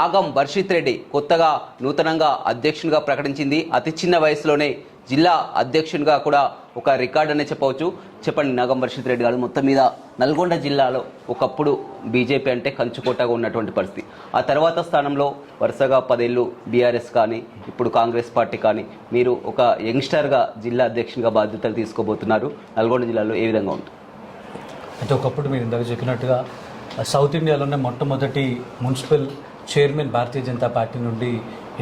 నాగం వర్షిత్ రెడ్డి కొత్తగా నూతనంగా అధ్యక్షునిగా ప్రకటించింది. అతి చిన్న వయసులోనే జిల్లా అధ్యక్షునిగా కూడా ఒక రికార్డ్ అనే చెప్పవచ్చు. చెప్పండి నాగం వర్షిత్ రెడ్డి గారు మొత్తం మీద నల్గొండ జిల్లాలో ఒకప్పుడు బీజేపీ అంటే కంచుకోటగా ఉన్నటువంటి పరిస్థితి. ఆ తర్వాత స్థానంలో వరుసగా పదేళ్ళు బీఆర్ఎస్ కానీ ఇప్పుడు కాంగ్రెస్ పార్టీ కానీ మీరు ఒక యంగ్స్టర్గా జిల్లా అధ్యక్షునిగా బాధ్యతలు తీసుకోబోతున్నారు. నల్గొండ జిల్లాలో ఏ విధంగా ఉంటుంది అంటే ఒకప్పుడు మీరు ఇందాక చెప్పినట్టుగా సౌత్ ఇండియాలోనే మొట్టమొదటి municipal chairman Bharatiya Janata party నుండి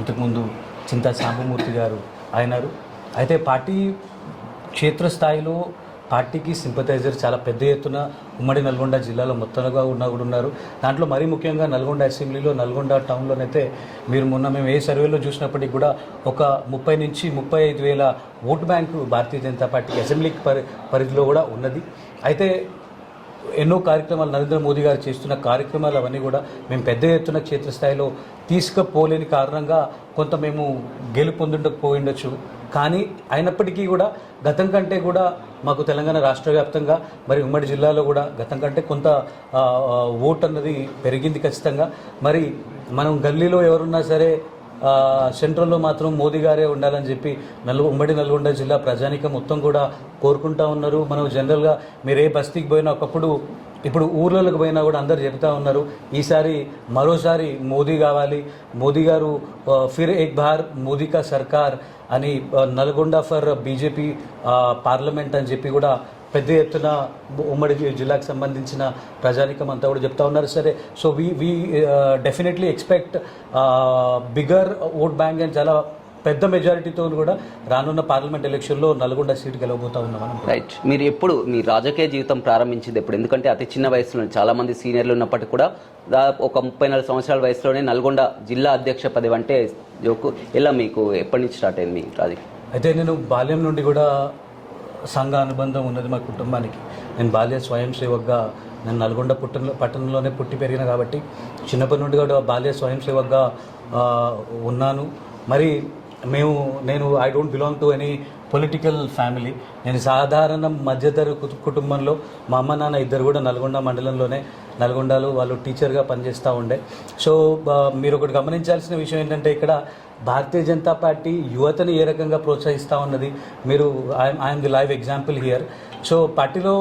ఇంతకుముందు చింతా సాంబమూర్తి గారు అయినారు. అయితే పార్టీ క్షేత్రస్థాయిలో పార్టీకి సింపథైజర్ చాలా పెద్ద ఎత్తున ఉమ్మడి నల్గొండ జిల్లాలో మొత్తంగా ఉన్న కూడా ఉన్నారు. దాంట్లో మరీ ముఖ్యంగా నల్గొండ అసెంబ్లీలో నల్గొండ టౌన్లోనైతే మీరు మొన్న మేము ఏ సర్వేలో చూసినప్పటికీ కూడా ఒక ముప్పై నుంచి ముప్పై ఐదు వేల vote bank Bharatiya Janata Party assembly పరి పరిధిలో కూడా ఉన్నది. అయితే ఎన్నో కార్యక్రమాలు నరేంద్ర మోదీ గారు చేస్తున్న కార్యక్రమాలు అవన్నీ కూడా మేము పెద్ద ఎత్తున క్షేత్రస్థాయిలో తీసుకుపోలేని కారణంగా కొంత మేము గెలుపొందుండకపోయిండొచ్చు. కానీ అయినప్పటికీ కూడా గతం కంటే కూడా మాకు తెలంగాణ రాష్ట్ర వ్యాప్తంగా మరి ఉమ్మడి జిల్లాలో కూడా గతం కంటే కొంత ఓటు అన్నది పెరిగింది ఖచ్చితంగా. మరి మనం గల్లీలో ఎవరున్నా సరే సెంట్రల్లో మాత్రం మోదీ గారే ఉండాలని చెప్పి నల్గొ ఉమ్మడి నల్గొండ జిల్లా ప్రజానికం మొత్తం కూడా కోరుకుంటా ఉన్నారు. మనం జనరల్గా మీరు ఏ బస్తీకి పోయినా ఒకప్పుడు ఇప్పుడు ఊర్లలోకి పోయినా కూడా అందరు చెప్తా ఉన్నారు ఈసారి మరోసారి మోదీ కావాలి. మోదీ గారు ఫిర్ ఎక్ బార్ మోదీ కా సర్కార్ అని నల్గొండ ఫర్ బీజేపీ పార్లమెంట్ అని చెప్పి కూడా పెద్ద ఎత్తున ఉమ్మడి జిల్లాకు సంబంధించిన ప్రజానికం అంతా కూడా చెప్తా ఉన్నారు. సరే so we we definitely expect bigger vote bank అని చాలా పెద్ద మెజారిటీతో కూడా రానున్న పార్లమెంట్ ఎలక్షన్లో నల్గొండ సీట్ గెలవబోతా ఉన్నాం రైట్ మీరు ఎప్పుడు మీ రాజకీయ జీవితం ప్రారంభించింది ఎప్పుడు? ఎందుకంటే అతి చిన్న వయసులో చాలా మంది సీనియర్లు ఉన్నప్పటికీ కూడా దాదాపు ఒక ముప్పై నాలుగు సంవత్సరాల వయసులోనే నల్గొండ జిల్లా అధ్యక్ష పదవి అంటే ఎలా మీకు ఎప్పటి నుంచి స్టార్ట్ అయింది మీ రాజకీయం? అయితే నేను బాల్యం నుండి కూడా సంఘ అనుబంధం ఉన్నది మా కుటుంబానికి. నేను బాల్య స్వయం సేవక్గా నేను నల్గొండ పుట్టిన పట్టణంలోనే పుట్టి పెరిగిన కాబట్టి చిన్నప్పటి నుండి కూడా బాల్య స్వయం సేవక్గా ఉన్నాను. మరి మేము నేను I don't belong to any political family నేను సాధారణ మధ్యతర కు- కుటుంబంలో మా అమ్మ నాన్న ఇద్దరు కూడా నల్గొండ మండలంలోనే నల్గొండలో వాళ్ళు టీచర్గా పనిచేస్తూ ఉండే. సో మీరు ఒకటి గమనించాల్సిన విషయం ఏంటంటే ఇక్కడ భారతీయ జనతా పార్టీ యువతని ఏ రకంగా ప్రోత్సహిస్తూ ఉన్నది? మీరు I'm the live example here so పార్టీలో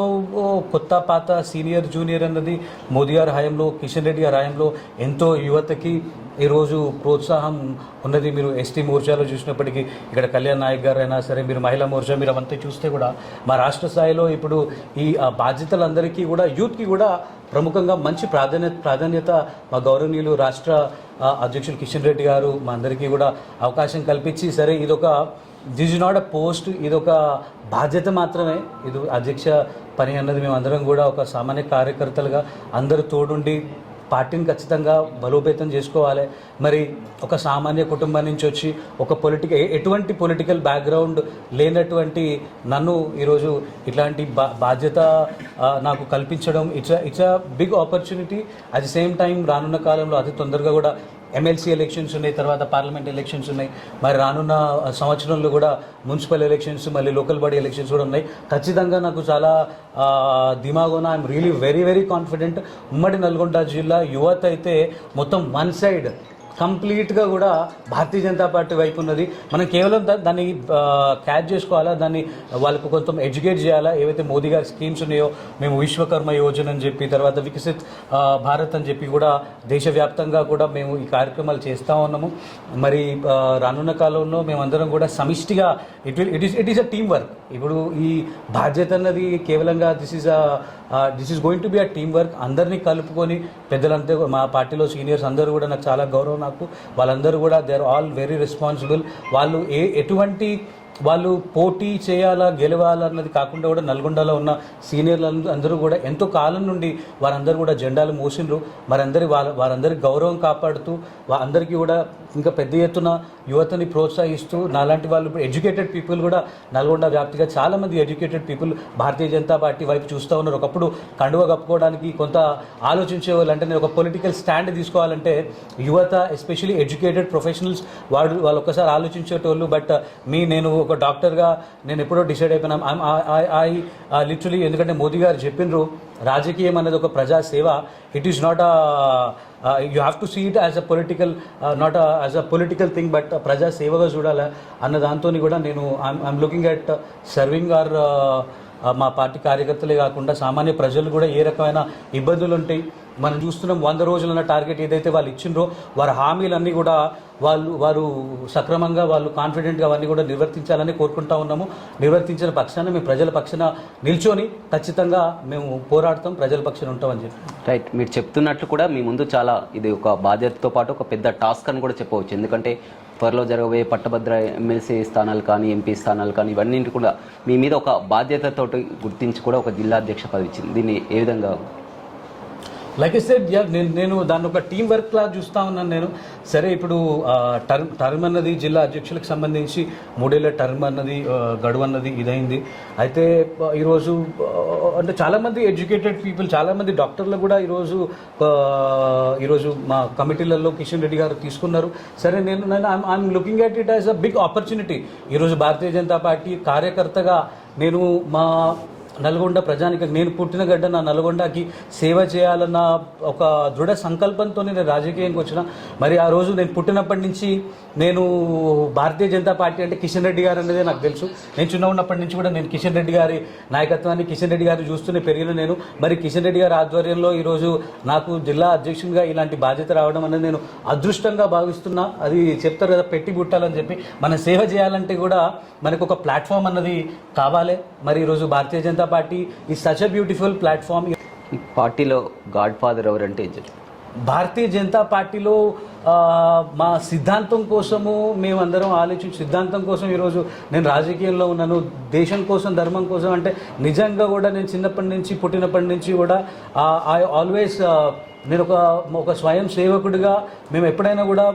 కొత్త పాత సీనియర్ జూనియర్ అన్నది మోదీ గారి హయాంలో కిషన్ రెడ్డి గారి హయాంలో ఎంతో యువతకి ఈరోజు ప్రోత్సాహం ఉన్నది మీరు ఎస్టీ మోర్చాలో చూసినప్పటికీ ఇక్కడ కళ్యాణ్ నాయక్ గారు అయినా సరే మీరు మహిళా మోర్చా మీరు అవంతా చూస్తే కూడా మా రాష్ట్ర స్థాయిలో ఇప్పుడు ఈ బాధ్యతలందరికీ కూడా యూత్కి కూడా ప్రముఖంగా మంచి ప్రాధాన్యత ప్రాధాన్యత మా గౌరవనీయులు రాష్ట్ర అధ్యక్షులు కిషన్ రెడ్డి గారు మా అందరికీ కూడా అవకాశం కల్పించి సరే ఇదొక దిస్ నాట్ అ పోస్ట్ ఇదొక బాధ్యత మాత్రమే. ఇది అధ్యక్ష పని అన్నది మేము అందరం కూడా ఒక సామాన్య కార్యకర్తలుగా అందరూ తోడుండి పార్టీని ఖచ్చితంగా బలోపేతం చేసుకోవాలి. మరి ఒక సామాన్య కుటుంబం నుంచి వచ్చి ఒక పొలిటికల్ ఎటువంటి పొలిటికల్ బ్యాక్గ్రౌండ్ లేనటువంటి నన్ను ఈరోజు ఇట్లాంటి బా బాధ్యత నాకు కల్పించడం it's it's a big opportunity at the same time రానున్న కాలంలో అతి తొందరగా కూడా ఎమ్మెల్సీ ఎలక్షన్స్ ఉన్నాయి తర్వాత పార్లమెంట్ ఎలక్షన్స్ ఉన్నాయి. మరి రానున్న సంవత్సరంలో కూడా మున్సిపల్ ఎలక్షన్స్ మళ్ళీ లోకల్ బాడీ ఎలక్షన్స్ కూడా ఉన్నాయి. ఖచ్చితంగా నాకు చాలా దిమాగోన I'm really very very confident ఉమ్మడి నల్గొండ జిల్లా యువత అయితే మొత్తం వన్ సైడ్ కంప్లీట్గా కూడా భారతీయ జనతా పార్టీ వైపు ఉన్నది. మనం కేవలం దా- దాన్ని క్యాచ్ చేసుకోవాలా? దాన్ని వాళ్ళకు కొంచెం ఎడ్యుకేట్ చేయాలా? ఏవైతే మోదీ గారి స్కీమ్స్ ఉన్నాయో మేము విశ్వకర్మ యోజన అని చెప్పి తర్వాత వికసిత్ భారత్ అని చెప్పి కూడా దేశవ్యాప్తంగా కూడా మేము ఈ కార్యక్రమాలు చేస్తూ ఉన్నాము. మరి రానున్న కాలంలో మేమందరం కూడా సమిష్టిగా it will it is it is a team work. ఇప్పుడు ఈ బాధ్యత అన్నది కేవలంగా this is this is going to be a team work అందరినీ కలుపుకొని పెద్దలంతా మా పార్టీలో సీనియర్స్ అందరూ కూడా నాకు చాలా గౌరవం నాకు. వాళ్ళందరూ కూడా they are all very responsible వాళ్ళు ఏ ఎటువంటి వాళ్ళు పోటీ చేయాలా గెలవాలా అన్నది కాకుండా కూడా నల్గొండలో ఉన్న సీనియర్లు అందరూ కూడా ఎంతో కాలం నుండి వారందరూ కూడా జెండాలు మోసిండ్రు. మరందరి వాళ్ళ వారందరి గౌరవం కాపాడుతూ అందరికీ కూడా ఇంకా పెద్ద ఎత్తున యువతని ప్రోత్సహిస్తూ నాలాంటి వాళ్ళు ఇప్పుడు ఎడ్యుకేటెడ్ పీపుల్ కూడా నల్గొండ వ్యాప్తిగా చాలామంది educated people Bharatiya Janata party వైపు చూస్తూ ఉన్నారు. ఒకప్పుడు కండువ కప్పుకోవడానికి కొంత ఆలోచించే వాళ్ళు అంటే నేను ఒక పొలిటికల్ స్టాండ్ తీసుకోవాలంటే యువత ఎస్పెషలీ ఎడ్యుకేటెడ్ ప్రొఫెషనల్స్ వాళ్ళు వాళ్ళు ఒక్కసారి ఆలోచించేటోళ్ళు బట్ మీ నేను ఒక డాక్టర్గా నేను ఎప్పుడో డిసైడ్ అయిపోయినా ఐ లిటరలీ ఎందుకంటే మోదీ గారు చెప్పినారు రాజకీయం అనేది ఒక ప్రజా సేవ it is not you have to see it as a political not as a political thing but ప్రజా సేవగా చూడాలి అన్న దాంతో కూడా నేను I'm looking at serving our మా పార్టీ కార్యకర్తలే కాకుండా సామాన్య ప్రజలు కూడా ఏ రకమైన ఇబ్బందులు ఉంటాయి మనం చూస్తున్నాం వంద రోజులన్న టార్గెట్ ఏదైతే వాళ్ళు ఇచ్చిండ్రో వారి హామీలన్నీ కూడా వాళ్ళు వారు సక్రమంగా వాళ్ళు కాన్ఫిడెంట్గా అవన్నీ కూడా నిర్వర్తించాలని కోరుకుంటా ఉన్నాము. నిర్వర్తించిన పక్షాన మేము ప్రజల పక్షాన నిల్చొని ఖచ్చితంగా మేము పోరాడతాం ప్రజల పక్షాన ఉంటామని చెప్పి. రైట్ మీరు చెప్తున్నట్లు కూడా మీ ముందు చాలా ఇది ఒక బాధ్యతతో పాటు ఒక పెద్ద టాస్క్ అని కూడా చెప్పవచ్చు. ఎందుకంటే త్వరలో జరగబోయే పట్టభద్ర ఎమ్మెల్సీ స్థానాలు కానీ ఎంపీ స్థానాలు కానీ ఇవన్నీ కూడా మీ మీద ఒక బాధ్యతతోటి గుర్తించి కూడా ఒక జిల్లా అధ్యక్ష పదవి ఇచ్చింది దీన్ని ఏ విధంగా లైక్ ఐ సెడ్ యా నేను నేను దాన్ని ఒక టీం వర్క్ లా చూస్తా ఉన్నాను నేను. సరే ఇప్పుడు టర్మ్ టర్మ్ అన్నది జిల్లా అధ్యక్షులకు సంబంధించి మూడేళ్ళ టర్మ్ అన్నది గడువు అన్నది ఇదైంది. అయితే ఈరోజు అంటే చాలామంది ఎడ్యుకేటెడ్ పీపుల్ చాలామంది డాక్టర్లు కూడా ఈరోజు ఈరోజు మా కమిటీలలో కిషన్ రెడ్డి గారు తీసుకున్నారు. సరే నేను నేను I'm looking at it as a big opportunity ఈరోజు భారతీయ జనతా పార్టీ కార్యకర్తగా నేను మా నల్గొండ ప్రజానికి నేను పుట్టిన గడ్డ నా నల్గొండకి సేవ చేయాలన్న ఒక దృఢ సంకల్పంతో నేను రాజకీయానికి వచ్చిన. మరి ఆ రోజు నేను పుట్టినప్పటి నుంచి నేను భారతీయ జనతా పార్టీ అంటే కిషన్ రెడ్డి గారు అనేది నాకు తెలుసు. నేను చిన్న ఉన్నప్పటి నుంచి కూడా నేను కిషన్ రెడ్డి గారి నాయకత్వాన్ని కిషన్ రెడ్డి గారు చూస్తూనే పెరిగిన నేను. మరి కిషన్ రెడ్డి గారి ఆధ్వర్యంలో ఈరోజు నాకు జిల్లా అధ్యక్షునిగా ఇలాంటి బాధ్యత రావడం అనేది నేను అదృష్టంగా భావిస్తున్నా. అది చెప్తారు కదా పెట్టి పుట్టాలని చెప్పి. మనం సేవ చేయాలంటే కూడా మనకు ఒక ప్లాట్ఫామ్ అన్నది కావాలి. మరి ఈరోజు భారతీయ జనతా పార్టీ ఈ సచ్ అ బ్యూటిఫుల్ ప్లాట్ఫామ్ ఈ పార్టీలో గాడ్ ఫాదర్ ఎవరంటే? భారతీయ జనతా పార్టీలో మా సిద్ధాంతం కోసము మేమందరం ఆలోచించి సిద్ధాంతం కోసం ఈరోజు నేను రాజకీయంలో ఉన్నాను దేశం కోసం ధర్మం కోసం అంటే నిజంగా కూడా నేను చిన్నప్పటి నుంచి పుట్టినప్పటి నుంచి కూడా ఐ ఆల్వేస్ నేను ఒక ఒక స్వయం సేవకుడిగా మేము ఎప్పుడైనా కూడా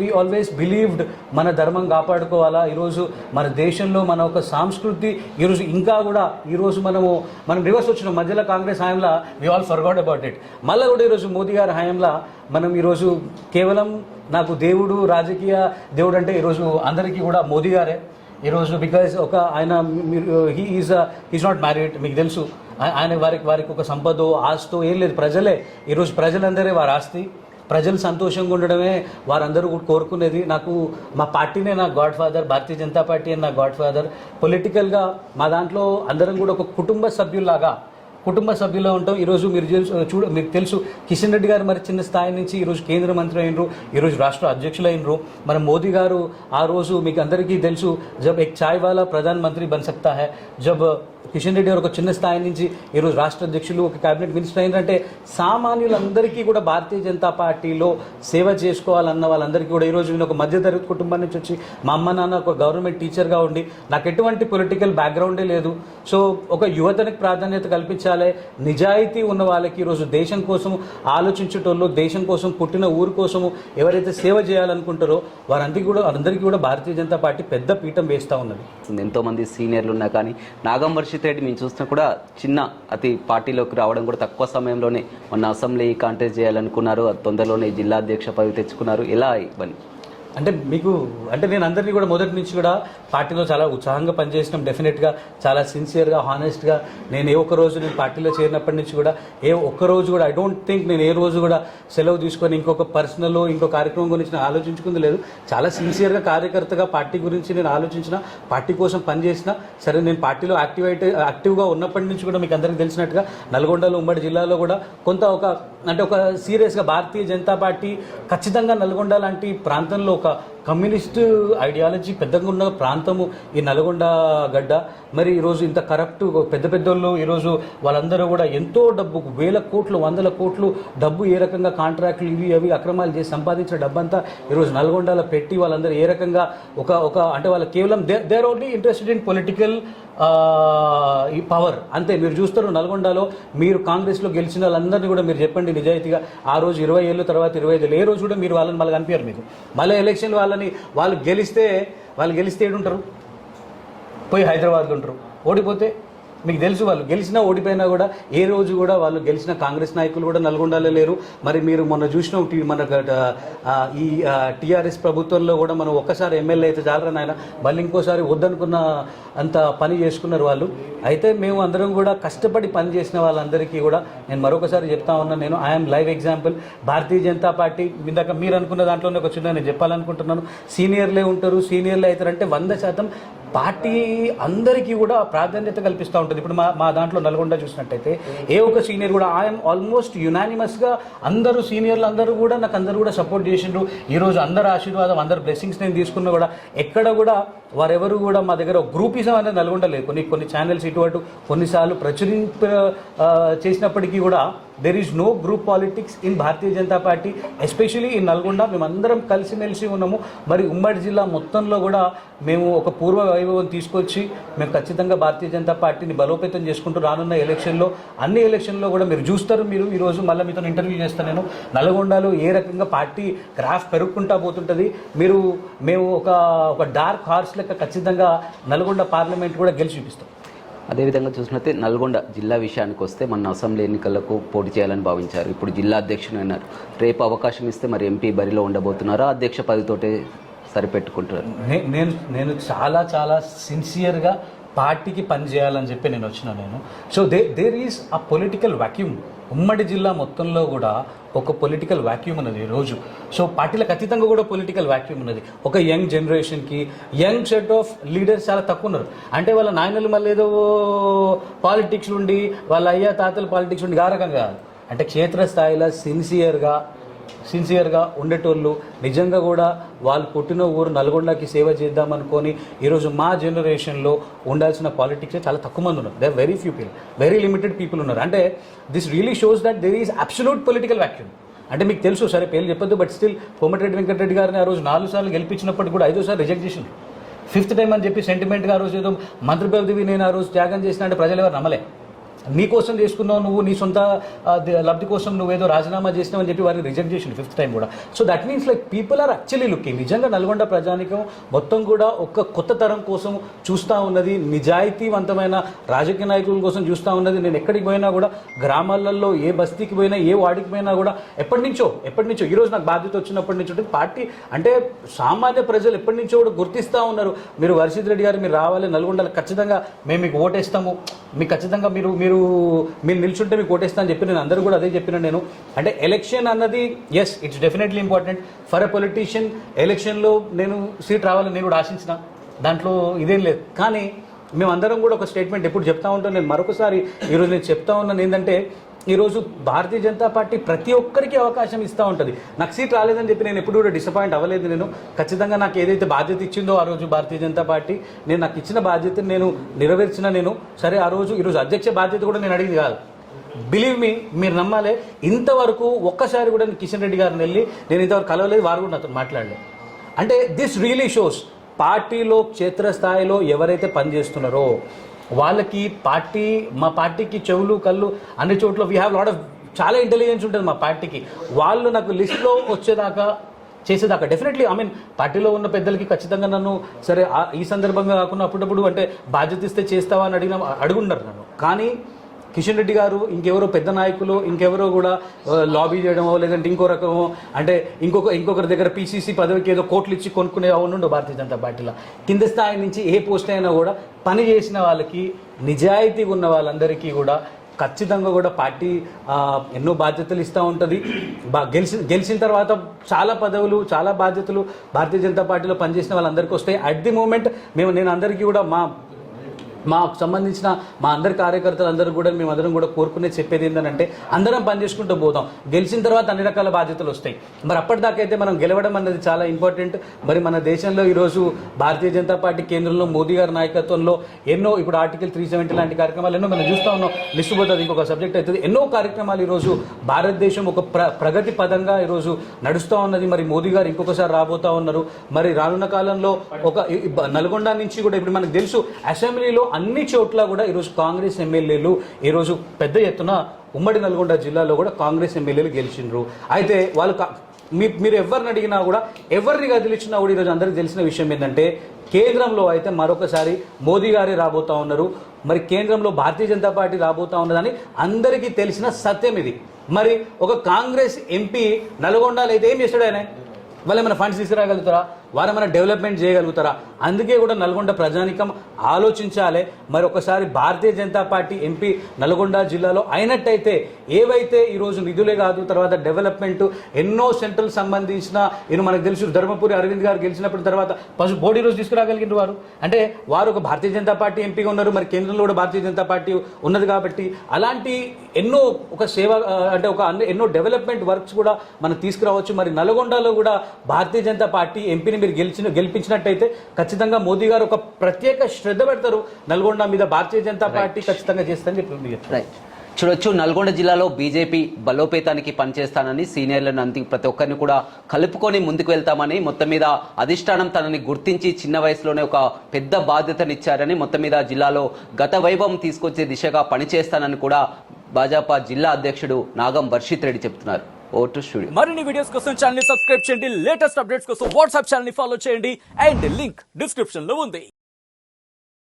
వి ఆల్వేస్ బిలీవ్డ్ మన ధర్మం కాపాడుకోవాలా? ఈరోజు మన దేశంలో మన ఒక సంస్కృతి ఈరోజు ఇంకా కూడా ఈరోజు మనము మనం రివర్స్ వచ్చిన మధ్యలో కాంగ్రెస్ హయాంలో we all forgot about it మళ్ళీ కూడా ఈరోజు మోదీ గారి హయాంలో మనం ఈరోజు కేవలం నాకు దేవుడు రాజకీయ దేవుడు అంటే ఈరోజు అందరికీ కూడా మోదీ గారే. ఈరోజు బికాజ్ ఒక ఆయన మీరు he is is not married మీకు తెలుసు. ఆయన వారికి వారికి ఒక సంపద ఆస్తో ఏం లేదు. ప్రజలే. ఈరోజు ప్రజలందరే వారి ఆస్తి. ప్రజలు సంతోషంగా ఉండడమే వారందరూ కూడా కోరుకునేది. నాకు మా పార్టీనే నా godfather Bharatiya Janata party అని నా గాడ్ ఫాదర్ పొలిటికల్గా మా దాంట్లో అందరం కూడా ఒక కుటుంబ సభ్యుల్లాగా కుటుంబ సభ్యుల్లో ఉంటాం. ఈరోజు మీరు తెలుసు చూడ మీకు తెలుసు కిషన్ రెడ్డి గారు మరి చిన్న స్థాయి నుంచి ఈరోజు కేంద్ర మంత్రి అయినరు ఈరోజు రాష్ట్ర అధ్యక్షులు అయినరు. మన మోదీ గారు ఆ రోజు మీకు అందరికీ తెలుసు జబ్ ఎక్ ఛాయ్ వాలా ప్రధాన మంత్రి బన్ సక్తా హై జబ్ కిషన్ రెడ్డి గారు ఒక చిన్న స్థాయి నుంచి ఈరోజు రాష్ట్ర అధ్యక్షులు ఒక కేబినెట్ మినిస్టర్ అయినారంటే సామాన్యులందరికీ కూడా భారతీయ జనతా పార్టీలో సేవ చేసుకోవాలన్న వాళ్ళందరికీ కూడా ఈరోజు నేను ఒక మధ్యతరగతి కుటుంబం నుంచి వచ్చి మా అమ్మ నాన్న ఒక గవర్నమెంట్ టీచర్గా ఉండి నాకు ఎటువంటి పొలిటికల్ బ్యాక్గ్రౌండే లేదు. సో ఒక యువతనికి ప్రాధాన్యత కల్పించాలి నిజాయితీ ఉన్న వాళ్ళకి ఈరోజు దేశం కోసం ఆలోచించేటోళ్ళు దేశం కోసం పుట్టిన ఊరు కోసము ఎవరైతే సేవ చేయాలనుకుంటారో వారందరికీ కూడా అందరికీ కూడా భారతీయ జనతా పార్టీ పెద్ద పీఠం వేస్తూ ఉన్నది. ఎంతోమంది సీనియర్లు ఉన్నా కానీ నాగం వర్షిత్ రెడ్డి మేము చూసినా కూడా చిన్న అతి పార్టీలోకి రావడం కూడా తక్కువ సమయంలోనే మొన్న అసెంబ్లీ కాంటెస్ట్ చేయాలనుకున్నారు. అది తొందరలోనే జిల్లా అధ్యక్ష పదవి తెచ్చుకున్నారు. ఎలా ఇవన్నీ అంటే మీకు అంటే నేను అందరినీ కూడా మొదటి నుంచి కూడా పార్టీలో చాలా ఉత్సాహంగా పనిచేసినాం. డెఫినెట్గా చాలా సిన్సియర్గా హానెస్ట్గా నేను ఏ ఒక్క రోజు నేను పార్టీలో చేరినప్పటి నుంచి కూడా ఏ ఒక్క రోజు కూడా ఐ డోంట్ థింక్ నేను ఏ రోజు కూడా సెలవు తీసుకొని ఇంకొక పర్సనల్ ఇంకో కార్యక్రమం గురించి నేను ఆలోచించుకుంది లేదు. చాలా సిన్సియర్గా కార్యకర్తగా పార్టీ గురించి నేను ఆలోచించిన పార్టీ కోసం పనిచేసిన సరే నేను పార్టీలో యాక్టివ్ అయితే యాక్టివ్గా ఉన్నప్పటి నుంచి కూడా మీకు అందరికీ తెలిసినట్టుగా నల్గొండలో ఉమ్మడి జిల్లాలో కూడా కొంత ఒక అంటే ఒక సీరియస్గా భారతీయ జనతా పార్టీ ఖచ్చితంగా నల్గొండ లాంటి ప్రాంతంలో ఒక か కమ్యూనిస్ట్ ఐడియాలజీ పెద్దగా ఉన్న ప్రాంతము ఈ నల్గొండ గడ్డ. మరి ఈరోజు ఇంత కరప్ట్ పెద్ద పెద్దోళ్ళు ఈరోజు వాళ్ళందరూ కూడా ఎంతో డబ్బు వేల కోట్లు వందల కోట్లు డబ్బు ఏ రకంగా కాంట్రాక్ట్లు ఇవి అవి అక్రమాలు చేసి సంపాదించిన డబ్బంతా ఈరోజు నల్గొండలో పెట్టి వాళ్ళందరూ ఏ రకంగా ఒక ఒక అంటే వాళ్ళ కేవలం they their only interested in political ఈ పవర్ అంతే మీరు చూస్తారు నల్గొండలో మీరు కాంగ్రెస్లో గెలిచిన వాళ్ళందరినీ కూడా మీరు చెప్పండి నిజాయితీగా. ఆ రోజు ఇరవై ఏళ్ళు తర్వాత ఇరవై ఐదు ఏ రోజు కూడా మీరు వాళ్ళని మళ్ళీ కనిపించారు మీకు. మళ్ళీ ఎలక్షన్ వాళ్ళని వాళ్ళు గెలిస్తే వాళ్ళు గెలిస్తే ఏడుంటారు? పోయి హైదరాబాద్లో ఉంటారు. ఓడిపోతే మీకు తెలుసు వాళ్ళు గెలిచినా ఓడిపోయినా కూడా ఏ రోజు కూడా వాళ్ళు గెలిచిన కాంగ్రెస్ నాయకులు కూడా నల్గొండలో లేరు. మరి మీరు మొన్న చూసిన మన ఈ టీఆర్ఎస్ ప్రభుత్వంలో కూడా మనం ఒక్కసారి ఎమ్మెల్యే అయితే చాలరా నాయన? మళ్ళీ ఇంకోసారి వద్దనుకున్న అంత పని చేసుకున్నారు వాళ్ళు. అయితే మేము అందరం కూడా కష్టపడి పని చేసిన వాళ్ళందరికీ కూడా నేను మరొకసారి చెప్తా ఉన్నాను నేను I'm live example. Bharatiya Janata Party ఇందాక మీరు అనుకున్న దాంట్లోనే ఒక చిన్న నేను చెప్పాలనుకుంటున్నాను. సీనియర్లే ఉంటారు. సీనియర్లే అవుతారంటే వంద శాతం పార్టీ అందరికీ కూడా ప్రాధాన్యత కల్పిస్తూ ఉంటుంది. ఇప్పుడు మా మా దాంట్లో నల్గొండ చూసినట్టయితే ఏ ఒక్క సీనియర్ కూడా ఐఎమ్ ఆల్మోస్ట్ యునానిమస్గా అందరూ సీనియర్లు అందరూ కూడా నాకు అందరూ కూడా సపోర్ట్ చేసిండ్రు. ఈరోజు అందరు ఆశీర్వాదం అందరు బ్లెస్సింగ్స్ నేను తీసుకున్నా కూడా ఎక్కడ కూడా వారెవరు కూడా మా దగ్గర గ్రూపిజం అనేది నల్గొండ లేదు. కొన్ని కొన్ని ఛానల్స్ ఇటు అటు కొన్నిసార్లు ప్రచురింప చేసినప్పటికీ కూడా there is no group politics in Bharatiya Janata Party especially in Nalgonda మేమందరం కలిసిమెలిసి ఉన్నాము. మరి ఉమ్మడి జిల్లా మొత్తంలో కూడా మేము ఒక పూర్వ వైభవం తీసుకొచ్చి మేము ఖచ్చితంగా భారతీయ జనతా పార్టీని బలోపేతం చేసుకుంటూ రానున్న ఎలక్షన్లో అన్ని ఎలక్షన్లో కూడా మీరు చూస్తారు మీరు. ఈరోజు మళ్ళీ మీతో ఇంటర్వ్యూ చేస్తాను నేను. నల్గొండలో ఏ రకంగా పార్టీ గ్రాఫ్ పెరుగుకుంటా పోతుంటుంది? మీరు మేము ఒక ఒక డార్క్ హార్స్ లెక్క ఖచ్చితంగా నల్గొండ పార్లమెంట్ కూడా గెలిచి చూపిస్తాం. అదేవిధంగా చూసినట్లయితే నల్గొండ జిల్లా విషయానికి వస్తే మన అసెంబ్లీ ఎన్నికలకు పోటీ చేయాలని భావించారు. ఇప్పుడు జిల్లా అధ్యక్షుడు అయినారు. రేపు అవకాశం ఇస్తే మరి ఎంపీ బరిలో ఉండబోతున్నారా? అధ్యక్ష పదవితోటే సరిపెట్టుకుంటారు నే- నేను నేను చాలా చాలా సిన్సియర్గా పార్టీకి పనిచేయాలని చెప్పి నేను వచ్చిన నేను. So they there is a political vacuum ఉమ్మడి జిల్లా మొత్తంలో కూడా ఒక పొలిటికల్ వాక్యూమ్ ఉన్నది రోజు. సో పార్టీలకు అతీతంగా కూడా పొలిటికల్ వాక్యూమ్ ఉన్నది. ఒక యంగ్ జనరేషన్కి యంగ్ సెట్ ఆఫ్ లీడర్స్ చాలా తక్కువ ఉన్నారు. అంటే వాళ్ళ నాయనలు మళ్ళీ ఏదో పాలిటిక్స్ ఉండి వాళ్ళ అయ్యా తాతలు పాలిటిక్స్ ఉండి ఆ రకంగా. కాదు అంటే క్షేత్రస్థాయిలో సిన్సియర్గా సిన్సియర్గా ఉండేటోళ్ళు. నిజంగా కూడా వాళ్ళు పుట్టిన ఊరు నల్గొండకి సేవ చేద్దామనుకొని ఈరోజు మా జనరేషన్లో ఉండాల్సిన పాలిటిక్స్ చాలా తక్కువ మంది ఉన్నారు. They very few people very limited people ఉన్నారు. అంటే this really shows that there is absolute political vacuum అంటే మీకు తెలుసు సరే పేర్లు చెప్పొద్దు బట్ స్టిల్ కోమటిరెడ్డి వెంకటరెడ్డి గారిని ఆ రోజు నాలుగు సార్లు గెలిపించినప్పటికీ కూడా ఐదోసారి రిజెక్ట్ చేసింది ఫిఫ్త్ టైం అని చెప్పి సెంటిమెంట్గా ఆ రోజు ఏదో మంత్రి పదవి నేను ఆ రోజు త్యాగం చేసిన అంటే ప్రజలు ఎవరు నమ్మలే. నీ కోసం చేసుకున్నావు నువ్వు నీ సొంత లబ్ధి కోసం నువ్వేదో రాజీనామా చేసినావు అని చెప్పి వారిని రిజెక్ట్ చేసిండు ఫిఫ్త్ టైం కూడా. So that means like people are actually looking నిజంగా నల్గొండ ప్రజానికం మొత్తం కూడా ఒక కొత్త తరం కోసం చూస్తూ ఉన్నది నిజాయితీవంతమైన రాజకీయ నాయకుల కోసం చూస్తూ ఉన్నది. నేను ఎక్కడికి పోయినా కూడా గ్రామాలలో ఏ బస్తీకి పోయినా ఏ వాడికి పోయినా కూడా ఎప్పటి నుంచో ఎప్పటి నుంచో ఈరోజు నాకు బాధ్యత వచ్చినప్పటి నుంచి పార్టీ అంటే సామాన్య ప్రజలు ఎప్పటి నుంచో కూడా గుర్తిస్తూ ఉన్నారు. మీరు వర్షిత్ రెడ్డి గారు మీరు రావాలి నల్గొండలో ఖచ్చితంగా మేము మీకు ఓటేస్తాము. మీకు ఖచ్చితంగా మీరు మీరు మీరు నిల్చుంటే మీకు ఓటేస్తా అని చెప్పి నేను అందరూ కూడా అదే చెప్పిన నేను. అంటే ఎలక్షన్ అన్నది yes it's definitely important for a politician ఎలక్షన్లో నేను సీట్ రావాలని నేను కూడా ఆశించిన. దాంట్లో ఇదేం లేదు. కానీ మేమందరం కూడా ఒక స్టేట్మెంట్ ఎప్పుడు చెప్తా ఉంటాం. నేను మరొకసారి ఈరోజు నేను చెప్తా ఉన్నాను ఏంటంటే ఈరోజు భారతీయ జనతా పార్టీ ప్రతి ఒక్కరికి అవకాశం ఇస్తూ ఉంటుంది. నాకు సీట్ రాలేదని చెప్పి నేను ఎప్పుడు కూడా డిసప్పాయింట్ అవ్వలేదు నేను. ఖచ్చితంగా నాకు ఏదైతే బాధ్యత ఇచ్చిందో ఆ రోజు భారతీయ జనతా పార్టీ నేను నాకు ఇచ్చిన బాధ్యతను నేను నెరవేర్చిన నేను. సరే ఆ రోజు ఈరోజు అధ్యక్ష బాధ్యత కూడా నేను అడిగింది కాదు. బిలీవ్ మీ మీరు నమ్మాలే. ఇంతవరకు ఒక్కసారి కూడా నేను కిషన్ రెడ్డి గారిని వెళ్ళి నేను ఇంతవరకు కలవలేదు వారు కూడా నాతో మాట్లాడలేదు. అంటే దిస్ రియలీ షోస్ పార్టీలో క్షేత్రస్థాయిలో ఎవరైతే పనిచేస్తున్నారో వాళ్ళకి పార్టీ మా పార్టీకి చెవులు కళ్ళు అన్ని చోట్ల వీ హ్యావ్ లాట్ ఆఫ్ చాలా ఇంటెలిజెన్స్ ఉంటుంది మా పార్టీకి. వాళ్ళు నాకు లిస్ట్లో వచ్చేదాకా చేసేదాకా డెఫినెట్లీ ఐ మీన్ పార్టీలో ఉన్న పెద్దలకి ఖచ్చితంగా నన్ను సరే ఈ సందర్భంగా కాకుండా అప్పుడప్పుడు అంటే బాధ్యత ఇస్తే చేస్తావా అని అడిగిన అడుగున్నారు నన్ను. కానీ కిషన్ రెడ్డి గారు ఇంకెవరో పెద్ద నాయకులు ఇంకెవరో కూడా లాబీ చేయడమో లేదంటే ఇంకో రకమో అంటే ఇంకొక ఇంకొకరి దగ్గర పీసీసీ పదవికి ఏదో కోట్లు ఇచ్చి కొనుక్కునే అవునుండో భారతీయ జనతా పార్టీలో. కింద స్థాయి నుంచి ఏ పోస్ట్ అయినా కూడా పని చేసిన వాళ్ళకి నిజాయితీ ఉన్న వాళ్ళందరికీ కూడా ఖచ్చితంగా కూడా పార్టీ ఎన్నో బాధ్యతలు ఇస్తూ ఉంటుంది. బా గెలిచిన గెలిచిన తర్వాత చాలా పదవులు చాలా బాధ్యతలు భారతీయ జనతా పార్టీలో పనిచేసిన వాళ్ళందరికీ వస్తాయి. అట్ ది మూమెంట్ మేము నేను అందరికీ కూడా మా మాకు సంబంధించిన మా అందరి కార్యకర్తలు అందరూ కూడా మేము అందరం కూడా కోరుకునే చెప్పేది ఏంటంటే అందరం పని చేసుకుంటూ పోదాం. గెలిచిన తర్వాత అన్ని రకాల బాధ్యతలు వస్తాయి. మరి అప్పటిదాకైతే మనం గెలవడం అన్నది చాలా ఇంపార్టెంట్. మరి మన దేశంలో ఈరోజు భారతీయ జనతా పార్టీ కేంద్రంలో మోదీ గారి నాయకత్వంలో ఎన్నో ఇప్పుడు ఆర్టికల్ త్రీ సెవెంటీ లాంటి కార్యక్రమాలు ఎన్నో మనం చూస్తూ ఉన్నాం. లిస్ట్ పోతుంది ఇంకొక సబ్జెక్ట్ అవుతుంది. ఎన్నో కార్యక్రమాలు ఈరోజు భారతదేశం ఒక ప్ర ప్రగతి పదంగా ఈరోజు నడుస్తూ ఉన్నది. మరి మోదీ గారు ఇంకొకసారి రాబోతా ఉన్నారు. మరి రానున్న కాలంలో ఒక నల్గొండ నుంచి కూడా ఇప్పుడు మనకు తెలుసు అసెంబ్లీలో అన్ని చోట్ల కూడా ఈరోజు కాంగ్రెస్ ఎమ్మెల్యేలు ఈరోజు పెద్ద ఎత్తున ఉమ్మడి నల్గొండ జిల్లాలో కూడా కాంగ్రెస్ ఎమ్మెల్యేలు గెలిచిండ్రు. అయితే వాళ్ళు మీ మీరు ఎవరిని అడిగినా కూడా ఎవరిని కదిలించినా కూడా ఈరోజు అందరికీ తెలిసిన విషయం ఏంటంటే కేంద్రంలో అయితే మరొకసారి మోదీ గారే రాబోతా ఉన్నారు. మరి కేంద్రంలో భారతీయ జనతా పార్టీ రాబోతా ఉన్నదని అందరికీ తెలిసిన సత్యం ఇది. మరి ఒక కాంగ్రెస్ ఎంపీ నల్గొండలో అయితే ఏం చేస్తాడు ఆయన? వాళ్ళు ఏమైనా ఫండ్స్ తీసుకురాగలుగుతారా? వారు ఏమైనా డెవలప్మెంట్ చేయగలుగుతారా? అందుకే కూడా నల్గొండ ప్రజానికం ఆలోచించాలి. మరి ఒకసారి భారతీయ జనతా పార్టీ ఎంపీ నల్గొండ జిల్లాలో అయినట్టయితే ఏవైతే ఈరోజు నిధులే కాదు తర్వాత డెవలప్మెంట్ ఎన్నో సెంట్రల్ సంబంధించిన నేను మనకు తెలుసు ధర్మపురి అరవింద్ గారు గెలిచినప్పుడు తర్వాత ఫస్ట్ బోడీ రోజు తీసుకురాగలిగిన వారు. అంటే వారు ఒక భారతీయ జనతా పార్టీ ఎంపీగా ఉన్నారు మరి కేంద్రంలో కూడా భారతీయ జనతా పార్టీ ఉన్నది కాబట్టి అలాంటి ఎన్నో ఒక సేవ అంటే ఒక ఎన్నో డెవలప్మెంట్ వర్క్స్ కూడా మనం తీసుకురావచ్చు. మరి నల్గొండలో కూడా భారతీయ జనతా పార్టీ ఎంపీని మీరు గెలిచిన గెలిపించినట్టయితే ఖచ్చితంగా మోదీ గారు ఒక ప్రత్యేక శ్రద్ధ పెడతారు. నల్గొండ మీద భారతీయ జనతా పార్టీ ఖచ్చితంగా చేస్తుందని చెప్పి. రైట్ చూడొచ్చు నల్గొండ జిల్లాలో బీజేపీ బలోపేతానికి పనిచేస్తానని సీనియర్లను అంది. ప్రతి ఒక్కరిని కూడా కలుపుకొని ముందుకు వెళ్తామని మొత్తం మీద అధిష్టానం తనని గుర్తించి చిన్న వయసులోనే ఒక పెద్ద బాధ్యతనిచ్చారని మొత్తం మీద జిల్లాలో గత వైభవం తీసుకొచ్చే దిశగా పనిచేస్తానని కూడా భాజపా జిల్లా అధ్యక్షుడు నాగం వర్షిత్ రెడ్డి చెప్తున్నారు. Vote studio. మరిన్ని వీడియోస్ కోసం ఛానల్ సబ్స్క్రైబ్ చేయండి. లేటెస్ట్ అప్డేట్స్ కోసం వాట్సాప్ ఛానల్ ఫాలో చేయండి. అండ్ లింక్ డిస్క్రిప్షన్లో ఉంది.